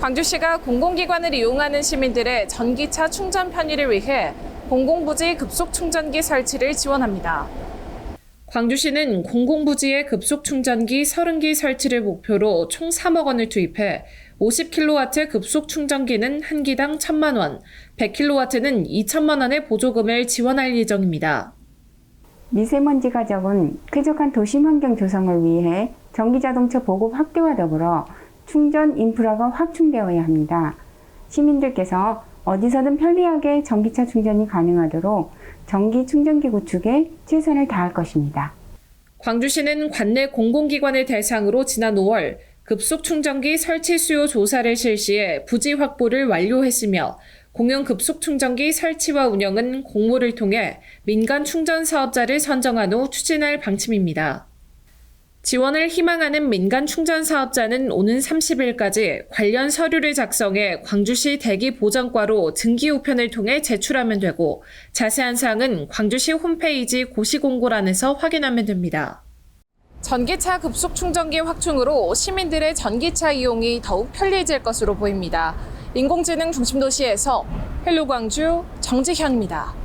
광주시가 공공기관을 이용하는 시민들의 전기차 충전 편의를 위해 공공부지 급속 충전기 설치를 지원합니다. 광주시는 공공부지에 급속 충전기 30기 설치를 목표로 총 3억 원을 투입해 50kW 급속 충전기는 한 기당 1천만 원, 100kW는 2천만 원의 보조금을 지원할 예정입니다. 미세먼지가 적은 쾌적한 도심 환경 조성을 위해 전기자동차 보급 확대와 더불어 충전 인프라가 확충되어야 합니다. 시민들께서 어디서든 편리하게 전기차 충전이 가능하도록 전기 충전기 구축에 최선을 다할 것입니다. 광주시는 관내 공공기관을 대상으로 지난 5월 급속 충전기 설치 수요 조사를 실시해 부지 확보를 완료했으며 공용 급속 충전기 설치와 운영은 공모를 통해 민간 충전 사업자를 선정한 후 추진할 방침입니다. 지원을 희망하는 민간 충전 사업자는 오는 30일까지 관련 서류를 작성해 광주시 대기 보전과로 등기 우편을 통해 제출하면 되고 자세한 사항은 광주시 홈페이지 고시공고란에서 확인하면 됩니다. 전기차 급속 충전기 확충으로 시민들의 전기차 이용이 더욱 편리해질 것으로 보입니다. 인공지능 중심 도시에서 헬로 광주 정지현입니다.